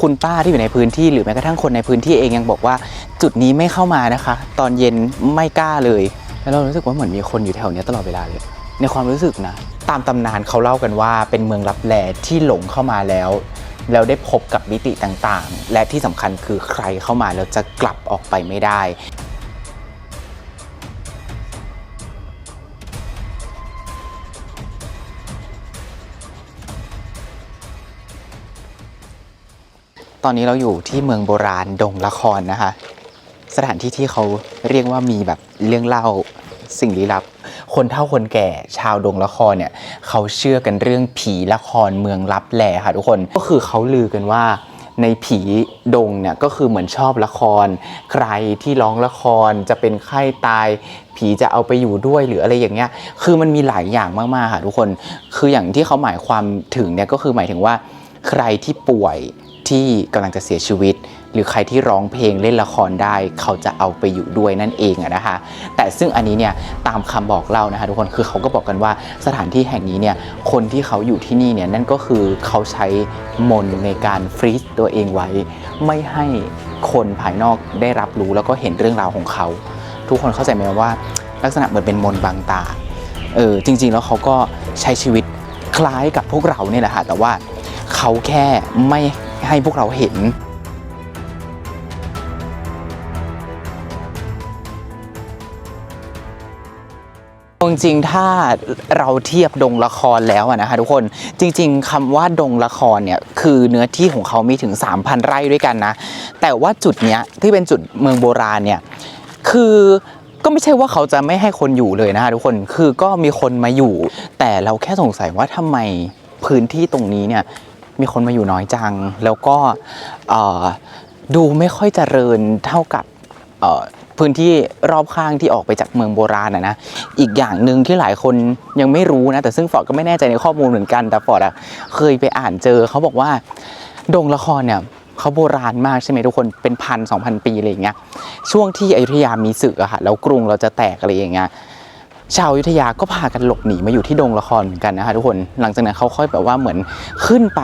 คุณป้าที่อยู่ในพื้นที่หรือแม้กระทั่งคนในพื้นที่เองยังบอกว่า จุดนี้ไม่เข้ามานะคะ ตอนเย็นไม่กล้าเลย แล้วเรารู้สึกว่าเหมือนมีคนอยู่แถวนี้ตลอดเวลาเลย ในความรู้สึกนะ ตามตำนานเขาเล่ากันว่าเป็นเมืองลับแลที่หลงเข้ามาแล้ว แล้วได้พบกับมิติต่างๆ และที่สำคัญคือใครเข้ามาแล้วจะกลับออกไปไม่ได้ ตอนนี้เราอยู่ที่เมืองโบราณดงละครนะคะ สถานที่ที่เขาเรียกว่ามีแบบเรื่องเล่าสิ่งลี้ลับ คนเฒ่าคนแก่ชาวดงละครเนี่ยเขาเชื่อกันเรื่องผีละครเมืองลับแลค่ะทุกคนก็คือเขาลือกันว่าในผีดงเนี่ยก็คือเหมือนชอบละคร ใครที่ร้องละครจะเป็นไข้ตาย ผีจะเอาไปอยู่ด้วยหรืออะไรอย่างเงี้ย คือมันมีหลายอย่างมากๆค่ะทุกคน คืออย่างที่เขาหมายความถึงเนี่ยก็คือหมายถึงว่าใครที่ป่วย ที่กำลังจะเสียชีวิต หรือใครที่ร้องเพลงเล่นละครได้ เขาจะเอาไปอยู่ด้วยนั่นเองนะคะ แต่ซึ่งอันนี้เนี่ยตามคำบอกเล่านะคะทุกคนคือเขาก็บอกกันว่าสถานที่แห่งนี้เนี่ยคนที่เขาอยู่ที่นี่เนี่ยนั่นก็คือเขาใช้มนในการฟรีซตัวเองไว้ ไม่ให้คนภายนอกได้รับรู้แล้วก็เห็นเรื่องราวของเขา ทุกคนเข้าใจไหมว่าลักษณะเหมือนเป็นมนต์บังตาเออจริง ๆ แล้วเขาก็ใช้ชีวิตคล้ายกับพวกเราเนี่ยแหละค่ะแต่ว่าเขาแค่ไม่ ให้พวกเราเห็นจริงๆถ้าเราเทียบดงละครแล้วนะคะทุกคนจริง ๆคำว่าดงละครเนี่ยคือเนื้อที่ของเขามีถึง 3,000 ไร่ด้วยกันนะ แต่ว่าจุดเนี้ยที่เป็นจุดเมืองโบราณเนี่ยคือก็ไม่ใช่ว่าเขาจะไม่ให้คนอยู่เลยนะคะทุกคนคือก็มีคนมาอยู่ แต่เราแค่สงสัยว่าทำไมพื้นที่ตรงนี้เนี่ย มีคนมาอยู่น้อยจัง แล้วก็ดูไม่ค่อยเจริญเท่ากับพื้นที่รอบข้างที่ออกไปจากเมืองโบราณอะนะ อีกอย่างหนึ่งที่หลายคนยังไม่รู้นะ แต่ซึ่งฟอร์ดก็ไม่แน่ใจในข้อมูลเหมือนกัน แต่ฟอร์ดอะเคยไปอ่านเจอเขาบอกว่าดงละครเนี่ยเขาโบราณมากใช่ไหมทุกคนเป็นพันสองพันปีอะไรอย่างเงี้ยช่วงที่อยุธยามีศึกอะค่ะแล้วกรุงเราจะแตกอะไรอย่างเงี้ย ชาวยุธยาก็พากันหลบหนีมาอยู่ที่ดงละครเหมือนกันนะคะทุกคนหลังจากนั้นเขาค่อยแบบว่าเหมือนขึ้นไป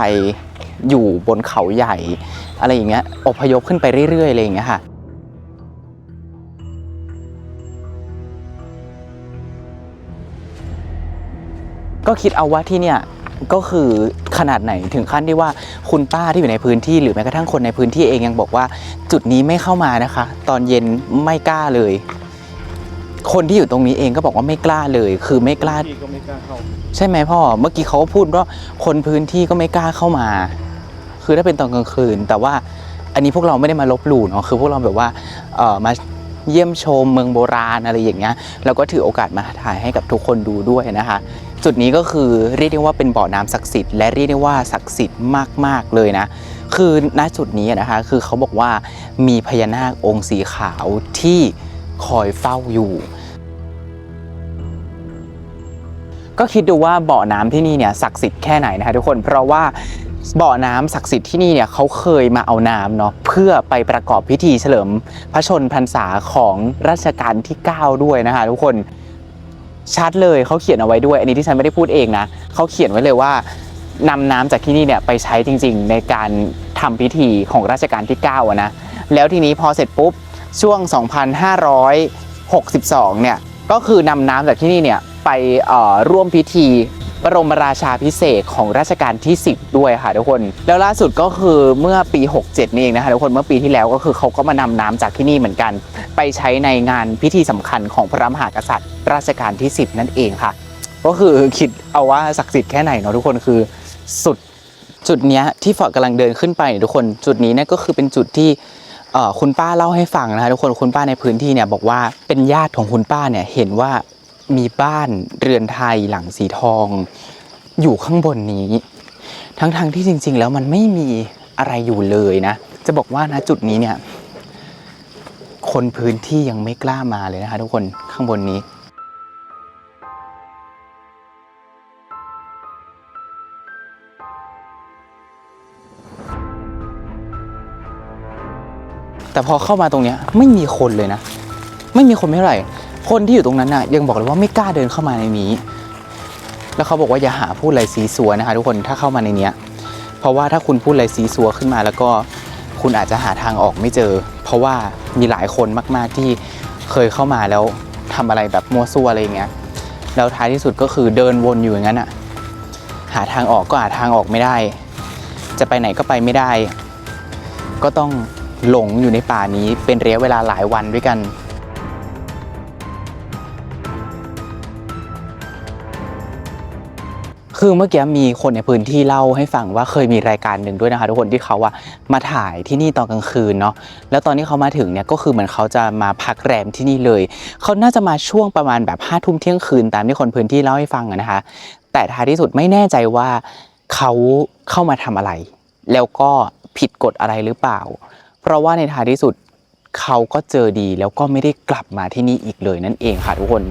อยู่บนเขาใหญ่ อะไรอย่างเงี้ยอพยพขึ้นไปเรื่อยๆอะไรอย่างเงี้ยค่ะก็คิดเอาว่าที่เนี่ยก็คือขนาดไหนถึงขั้นที่ว่าคุณป้าที่อยู่ในพื้นที่ หรือแม้กระทั่งคนในพื้นที่เองยังบอกว่า จุดนี้ไม่เข้ามานะคะ ตอนเย็นไม่กล้าเลย คนที่อยู่ตรงนี้เองก็บอกว่าไม่กล้าเลย คือไม่กล้าพี่ก็ไม่กล้าเข้าใช่ไหมพ่อ เมื่อกี้เขาก็พูดว่าคนพื้นที่ก็ไม่กล้าเข้ามา คือถ้าเป็นตอนกลางคืน แต่ว่าอันนี้พวกเราไม่ได้มาลบหลู่เนาะ คือพวกเราแบบว่าเออมาเยี่ยมชมเมืองโบราณอะไรอย่างเงี้ย แล้วก็ถือโอกาสมาถ่ายให้กับทุกคนดูด้วยนะคะ จุดนี้ก็คือเรียกได้ว่าเป็นบ่อน้ำศักดิ์สิทธิ์และเรียกได้ว่าศักดิ์สิทธิ์มาก ๆ เลยนะ คือณจุดนี้นะคะ คือเขาบอกว่ามีพญานาคองค์สีขาวที่ คอยเฝ้าอยู่ ก็คิดดูว่าบ่อน้ำที่นี่เนี่ยศักดิ์สิทธิ์แค่ไหนนะคะทุกคนเพราะว่าบ่อน้ำศักดิ์สิทธิ์ที่นี่เนี่ยเขาเคยมาเอาน้ำเนาะเพื่อไปประกอบพิธีเฉลิมพระชนพรรษาของรัชกาลที่ 9 ด้วยนะคะทุกคนชัดเลยเขาเขียนเอาไว้ด้วย อันนี้ที่ฉันไม่ได้พูดเองนะเขาเขียนไว้เลยว่านำน้ำจากที่นี่เนี่ยไปใช้จริง ๆ ในการทำพิธีของรัชกาลที่9นะแล้วทีนี้พอเสร็จปุ๊บ ช่วง 2562 เนี่ย ก็คือนำน้ำจากที่นี่เนี่ยไปร่วมพิธีบรมราชาพิเศษของรัชกาลที่ 10 ด้วยค่ะทุกคน แล้วล่าสุดก็คือเมื่อปี 67 นี่เองนะคะทุกคนเมื่อปีที่แล้วก็คือเขาก็มานำน้ำจากที่นี่เหมือนกัน ไปใช้ในงานพิธีสำคัญของพระมหากษัตริย์ รัชกาลที่ 10 นั่นเองค่ะ ก็คือคิดเอาว่าศักดิ์สิทธิ์แค่ไหนเนาะทุกคนคือสุดจุดนี้ที่ฟอร์ดกำลังเดินขึ้นไปเนี่ยทุกคนจุดนี้เนี่ยก็คือเป็นจุดที่ คุณป้าเล่าให้ฟังนะคะทุกคนคุณป้าในพื้นที่เนี่ยบอกว่าเป็นญาติของคุณป้าเนี่ยเห็นว่ามีบ้านเรือนไทยหลังสีทอง อยู่ข้างบนนี้ ทั้งๆทที่จริง ๆ แล้วมันไม่มีอะไรอยู่เลยนะ จะบอกว่านะจุดนี้เนี่ยคนพื้นที่ยังไม่กล้ามาเลยนะคะทุกคนข้างบนนี้ แต่พอเข้ามาตรงเนี้ยไม่มีคนเลยนะ ไม่มีคนไม่ไหร่คนที่อยู่ตรงนั้นน่ะยังบอกเลยว่าไม่กล้าเดินเข้ามาในนี้ แล้วเขาบอกว่าอย่าหาพูดอะไรซีซัวนะคะ ทุกคนถ้าเข้ามาในเนี้ย เพราะว่าถ้าคุณพูดอะไรซีซัวขึ้นมา แล้วก็คุณอาจจะหาทางออกไม่เจอ เพราะว่ามีหลายคนมากๆที่เคยเข้ามาแล้วทำอะไรแบบมัวซั่วอะไรอย่างเงี้ยแล้วท้ายที่สุดก็คือเดินวนอยู่อย่างนั้นอะหาทางออกก็หาทางออกไม่ได้ จะไปไหนก็ไปไม่ได้ ก็ต้อง หลงอยู่ในป่านี้เป็นระยะเวลาหลายวันด้วยกัน คือเมื่อกี้มีคนในพื้นที่เล่าให้ฟังว่าเคยมีรายการหนึ่งด้วยนะคะ ทุกคนที่เขาว่ามาถ่ายที่นี่ตอนกลางคืนเนาะแล้วตอนที่เขามาถึงเนี่ยก็คือเหมือนเขาจะมาพักแรมที่นี่เลยเขาน่าจะมาช่วงประมาณแบบห้าทุ่มเที่ยงคืนตามที่คนพื้นที่เล่าให้ฟังนะคะ แต่ท้ายที่สุดไม่แน่ใจว่าเขาเข้ามาทำอะไร แล้วก็ผิดกฎอะไรหรือเปล่า เพราะว่าในท้ายที่สุดเขาก็เจอดีแล้วก็ไม่ได้กลับมาที่นี่อีกเลยนั่นเองค่ะทุกคน